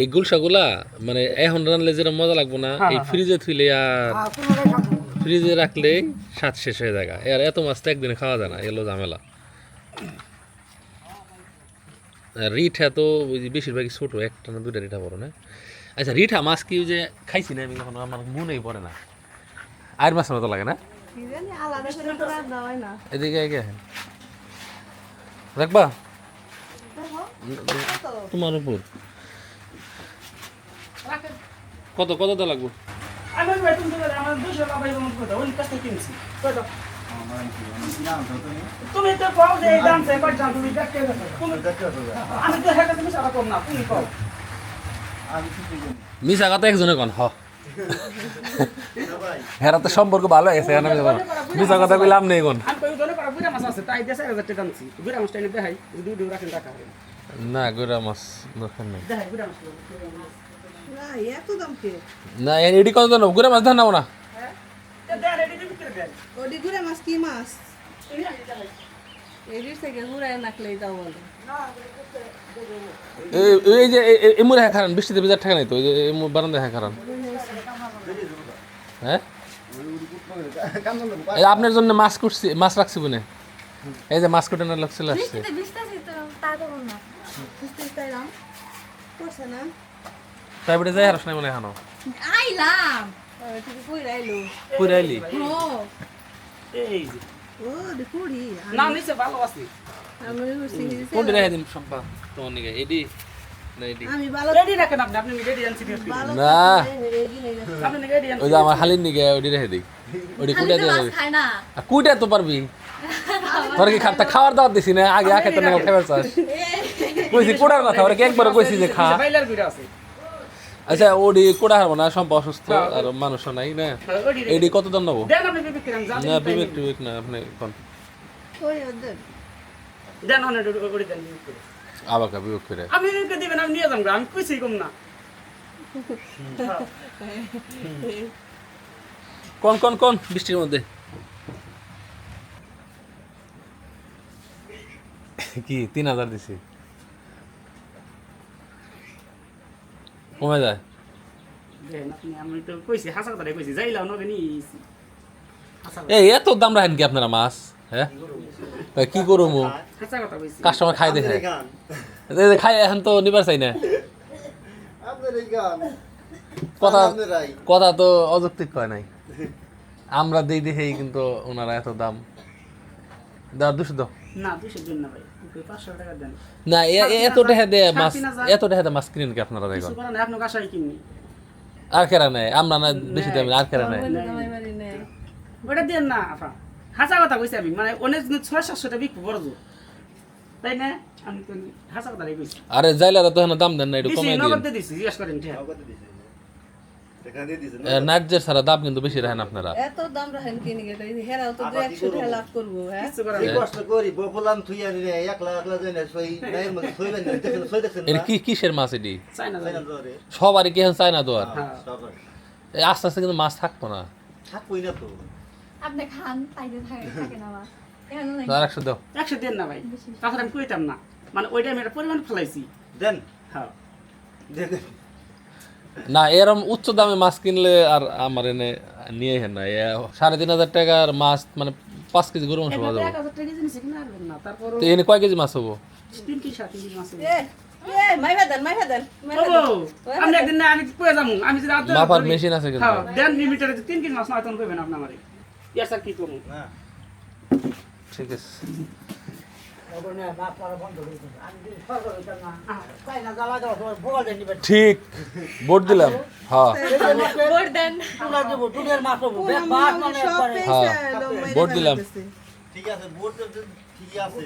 এই গুলশাগুলা মানে এখন রানলে যেটা মজা লাগবো না এই ফ্রিজে থুইলে আর ফ্রিজে রাখলে স্বাদ শেষ হয়ে যায় আর এত মাছ তো একদিনে খাওয়া যায় না এগুলো ঝামেলা। রিঠা তো ওই যে বেশিরভাগই ছোট একটা না দুটা রিঠা বড় না? আচ্ছা রিঠা মাছ কি যে খাইছি না আমি কখনো আমার মনেই পড়ে না। আর মাছের মতো লাগে না? কি জানি আলাদা করে তো রান্না হয় না। এদিকে। রাখবা? তোমার উপর। কত কত তো লাগবো? আমি বেতন দিলে আমার দুশো টাকা এবং কথা। ওই কাছে কিনছি। কত? তুমি তো কও যে এই দাম সে কত দাম? তুমি দেখতে আমি তো হেটা তুমি সারা কম না তুমি কও। মিশা কথা একজনে কন হ। হেরা তো সম্পর্ক ভালো হয়ে গেছে মিশা কথা কইলাম নেই কোন। আমি কই ধরে করা বুড়া মাছ আছে তাই দেশে টাকা আনছি। বুড়া মাছটা এনে দেখাই দুই দুই রাখেন টাকা। না গোরা মাছ দরকার নেই। না এত দাম কে? না এডি কত দাম গোরা মাছ ধান নাও না হ্যাঁ। ওডি গুড়ে মাছ কি মাছ? এই থেকে যে এমুরে হ্যাঁ খারান বৃষ্টিতে বেজার ঠেকা নাই তো এই যে বারান্দা হ্যাঁ খারান। হ্যাঁ? এই আপনার জন্য মাছ করছি মাছ রাখছি বনে। এই যে মাছ কোটানোর লোক চলে আসছে। তো তা না করছে না। তাই বেটে যাই হারস নাই মনে এখানো। আইলাম। থেকে কই রাইলো পুরে আইলি? ও এই যে ও। দি কুড়ি। না নিচে ভালো আছে আমি উঠছি কোনটি রেখে দিন সম্পা তোমার নিকে এডি? না এডি। আমি ভালো রেডি রাখেন আপনি আপনি রেডি আনছি ভালো না। রেডি নেই আপনি রেডি ওই যে আমার হালির নিকে ওডি রেখে দিই। ওডি কুটা দিয়ে মাছ খায় না। আর কুইটা তো পারবি। তোর কি খাতা খাওয়ার দাওয়াত দিছি না? আগে আখে তো খাবার চাস কইছি কুড়ার কথা ওরা কি একবার কইছি যে খা। বাইলার ভিড় আছে। আচ্ছা ওডি কুড়া হারবো না? সম্পা অসুস্থ আর মানুষ নাই না? এডি কত দাম নেব? দেন আপনি বিবেক করেন জানেন না বিবেক টিবেক না আপনি কোন? কই ওদের। দেন হনে ওডি দেন বিবেক করে। আবাকা বিবেক করে। বিবেক দিবেন আমি নিয়ে যাব আমি কইছি কম না। কোন কোন কোন বৃষ্টির মধ্যে? কি তিন হাজার দিছি কমে যায় দেন আপনি আমি তো কইছি হাসা কথা কইছি যাইলাম নগে নিয়েছি হাসা এই এত দাম রাখেন কি আপনারা মাছ? হ্যাঁ? কি করব? কাস্টমার খাই দেখে। খাই এখন তো নিবার চাই না। কথা কথা তো অযৌক্তিক কয় নাই। আমরা দেই দেখেই কিন্তু ওনারা এত দাম। দাও দুশো দাও। না দুশো দিন না ভাই। না এত টাকা দিয়ে মাছ। এত টাকা দিয়ে মাছ কিনেন কি আপনারা দেখুন? আর কেরা নেই আমরা না বেশি দাম আর কেরা নেই ওটা দেন না আপা। হাসা কথা কইছি আমি মানে অনেক ছয় সাতশোটা বিকবো বড় তাই না? আমি তো হাসা কথা কইছি। আরে যাইলারা তো দাম দেন না একটু দিছি কমাই দিন দিছি জিজ্ঞাসা করেন ঠিক নার্যের সারা দাম কিন্তু বেশি রাখেন আপনারা। এত দাম রাখেন কিনে গেলে হেরাও তো দু একশো টাকা লাভ করব হ্যাঁ? কষ্ট করি বপলাম থুই আনি রে একলা একলা যাই না সই নাইয়ের মধ্যে সই বেন দেখেন সই দেখেন এটা কি কিসের মাছ এটি? চাই না তাই যাই না ধরে সবারই কি হ্যাঁ সবাই এই আস্তে আস্তে কিন্তু মাছ থাকতো না। থাকবই না তো। আপনি খান তাইতে থাকে থাকে না মাছ। এখানে দাও একশো দেন না ভাই। তাছাড়া আমি কইতাম না। মানে ওইটা আমি একটা পরিমাণ ফেলাইছি। দেন। হ্যাঁ। দেখেন না এরম উচ্চ দামে মাছ কিনলে আর আমার এনে নিয়ে হেন না। এ সাড়ে তিন হাজার টাকার মাছ মানে পাঁচ কেজি গরু মাংস পাওয়া যাব। এনে কয় কেজি মাছ হব? মেশিন আছে কিন্তু। হ্যাঁ দেন লিমিটারে তিন কেজি মাছ না তখন কইবেন আপনি আমারে। ইয়ার স্যার কি করুন না ঠিক আছে। ঠিক ভোট দিলাম। হ্যাঁ। ভোট ভোট দিলাম। ঠিক আছে একটা না। ঠিক আছে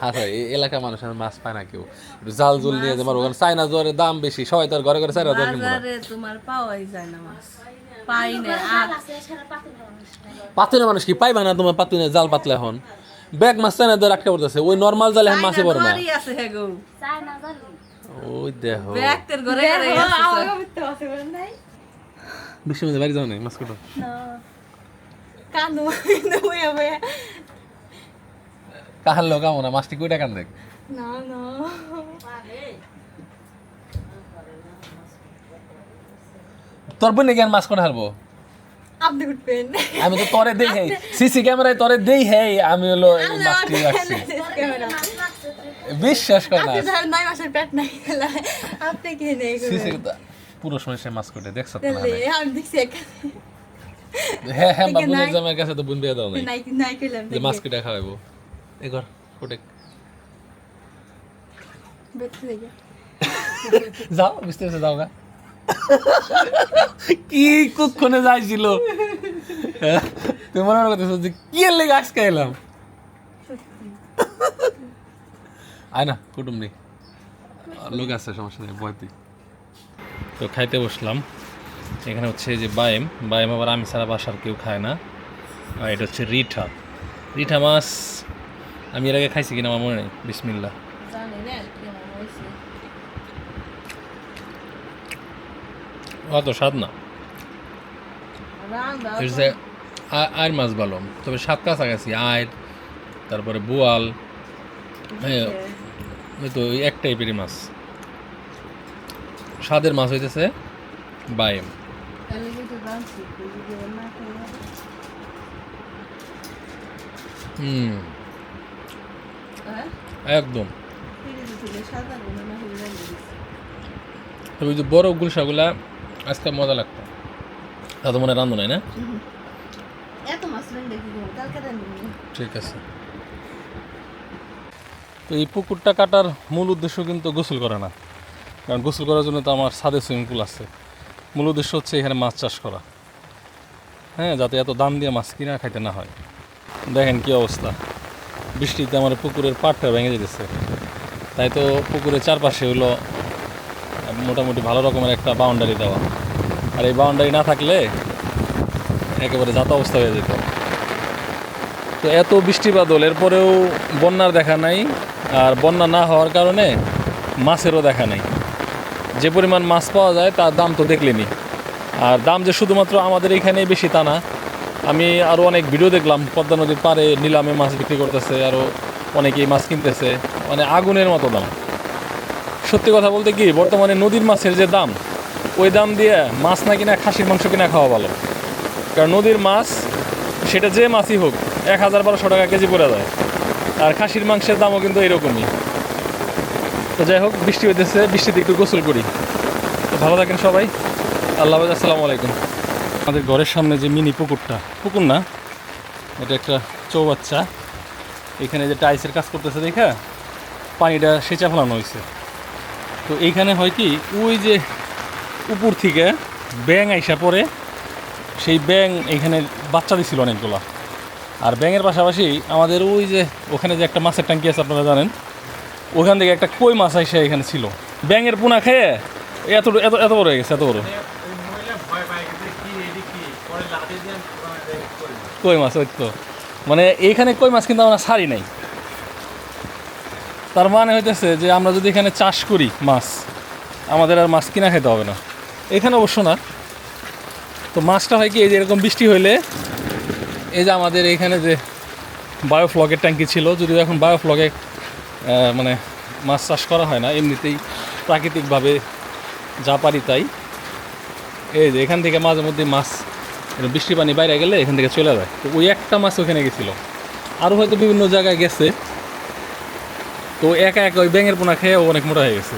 হ্যাঁ এই এলাকার মানুষ মাছ পায় না কেউ। একটু জাল জুল নিয়ে যাবার ওখানে চাইনা জোয়ারের দাম বেশি সবাই তার ঘরে ঘরে চার হাজার কিনবো না। তোমার পাওয়াই যায় না মাছ। পাই না আর নাই। পাতুনে মানুষ কি পাইবা না তোমার পাতুনে জাল পাতলে এখন? ব্যাগ মাছ চাইনা ধরে আটকে পড়তেছে ওই নর্মাল জালে এখন মাছে পড়ে না। চাইনা আছে হে গো। চায় না জানি। ওই দেখো। ব্যাগতের ঘরে আছে নাই? মধ্যে বাড়ি যাও না মাছ কাটো। না। কান্দো বইয়া। কাহার লোক আমো না মাছটি কই টাকান দেখ? না না। তোর বোন জ্ঞান মাছ করে হারবো? আমি তো তরে দেই হেই। সিসি ক্যামেরায় তরে দেই হেই আমি হলো মাছটি রাখছি। বিশ্বাস কর না। আপনি ধরেন মাসের পেট নাই আপনি কি নেই সিসি পুরো সময় সে মাছ করে দেখছ তো আমি দেখছি হ্যাঁ হ্যাঁ বাবু নাই। কাছে তো বোন বিয়ে দাও নাই। নাই নাই কইলাম যে মাছ কেটে খাওয়াবো বেঁচে থেকে। যাও বিস্তারিত যাও গা। কি কুক্ষণে যাইছিল? তুমি মনে মনে করতেছো যে কি লেগে আজকে এলাম? আয় না কুটুম নেই লোক আছে সমস্যা নেই ভয় তো খাইতে বসলাম। এখানে হচ্ছে যে বায়েম। বায়েম আবার আমি সারা বাসার কেউ খায় না। আর এটা হচ্ছে রিঠা। রিঠা মাছ আমি এর আগে খাইছি কিনা আমার মনে নেই। বিসমিল্লা অত স্বাদ না। রান্না এর যে আ- আয়ের মাছ ভালো। তবে সাত কাছাকাছি আয়ের তারপরে বোয়াল হ্যাঁ তো এক টাইপেরই মাছ। স্বাদের মাছ হইতেছে বায়েম হুম। একদম। সাদা রাঁধে দিছি তবে যে বড় গুলশাগুলা আজকে মজা লাগতো। তা তো মনে হয় রান্ধো নাই না? ঠিক আছে। তো এই পুকুরটা কাটার মূল উদ্দেশ্য কিন্তু গোসল করা না। কারণ গোসল করার জন্য তো আমার ছাদে সুইমিং পুল আছে। মূল উদ্দেশ্য হচ্ছে এখানে মাছ চাষ করা। হ্যাঁ যাতে এত দাম দিয়ে মাছ কিনা খাইতে না হয়। দেখেন কি অবস্থা। বৃষ্টিতে আমার পুকুরের পাড়টা ভেঙে যেতেছে তাই তো পুকুরের চারপাশে হলো মোটামুটি ভালো রকমের একটা বাউন্ডারি দেওয়া। আর এই বাউন্ডারি না থাকলে একেবারে যাতা অবস্থা হয়ে যেত। তো এত বৃষ্টি বাদল, এরপরেও বন্যার দেখা নাই। আর বন্যা না হওয়ার কারণে মাছেরও দেখা নাই। যে পরিমাণ মাছ পাওয়া যায় তার দাম তো দেখলেনি। আর দাম যে শুধুমাত্র আমাদের এখানেই বেশি তা না। আমি আরও অনেক ভিডিও দেখলাম, পদ্মা নদীর পাড়ে নিলামে মাছ বিক্রি করতেছে আরও অনেকেই মাছ কিনতেছে মানে আগুনের মতো দাম। সত্যি কথা বলতে কি, বর্তমানে নদীর মাছের যে দাম, ওই দাম দিয়ে মাছ না কিনা, খাসির মাংস কিনা খাওয়া ভালো। কারণ নদীর মাছ, সেটা যে মাছই হোক, এক হাজার বারোশো টাকা কেজি পড়ে যায়। আর খাসির মাংসের দামও কিন্তু এরকমই। তো যাই হোক, বৃষ্টি হইতেছে, বৃষ্টিতে একটু গোসল করি। তো ভালো থাকেন সবাই। আল্লাহ আসসালামু আলাইকুম। আমাদের ঘরের সামনে যে মিনি পুকুরটা, পুকুর না? এটা একটা চৌবাচ্চা। এখানে যে টাইসের কাজ করতেছে দেখা পানিটা সেচা ফেলানো হয়েছে। তো এইখানে হয় কি, ওই যে উপর থেকে ব্যাং আইসা পরে সেই ব্যাং এখানে বাচ্চা দিছিল অনেকগুলো। আর ব্যাঙের পাশাপাশি আমাদের ওই যে ওখানে যে একটা মাছের ট্যাঙ্কি আছে আপনারা জানেন, ওখান থেকে একটা কই মাছ আইসা এখানে ছিল। ব্যাঙের পোনা খেয়ে এত এত এত বড় হয়ে গেছে, এত বড়। কই মাছ, ওই তো। মানে এইখানে কই মাছ কিন্তু আমরা ছাড়ি নাই। তার মানে হইতেছে যে আমরা যদি এখানে চাষ করি মাছ, আমাদের আর মাছ কিনা খেতে হবে না। এখানে অবশ্য না। তো মাছটা হয় কি, এই যে এরকম বৃষ্টি হইলে, এই যে আমাদের এইখানে যে বায়োফ্লগের ট্যাঙ্কি ছিল, যদিও এখন বায়োফ্লগে মানে মাছ চাষ করা হয় না, এমনিতেই প্রাকৃতিকভাবে যা পারি তাই। এই যে এখান থেকে মাঝে মধ্যে মাছ এরকম বৃষ্টি পানি বাইরে গেলে এখান থেকে চলে যায়। তো ওই একটা মাছ ওখানে গেছিল। আরও হয়তো বিভিন্ন জায়গায় গেছে। তো একা একা ওই ব্যাঙের পোনা খেয়ে অনেক মোটা হয়ে গেছে।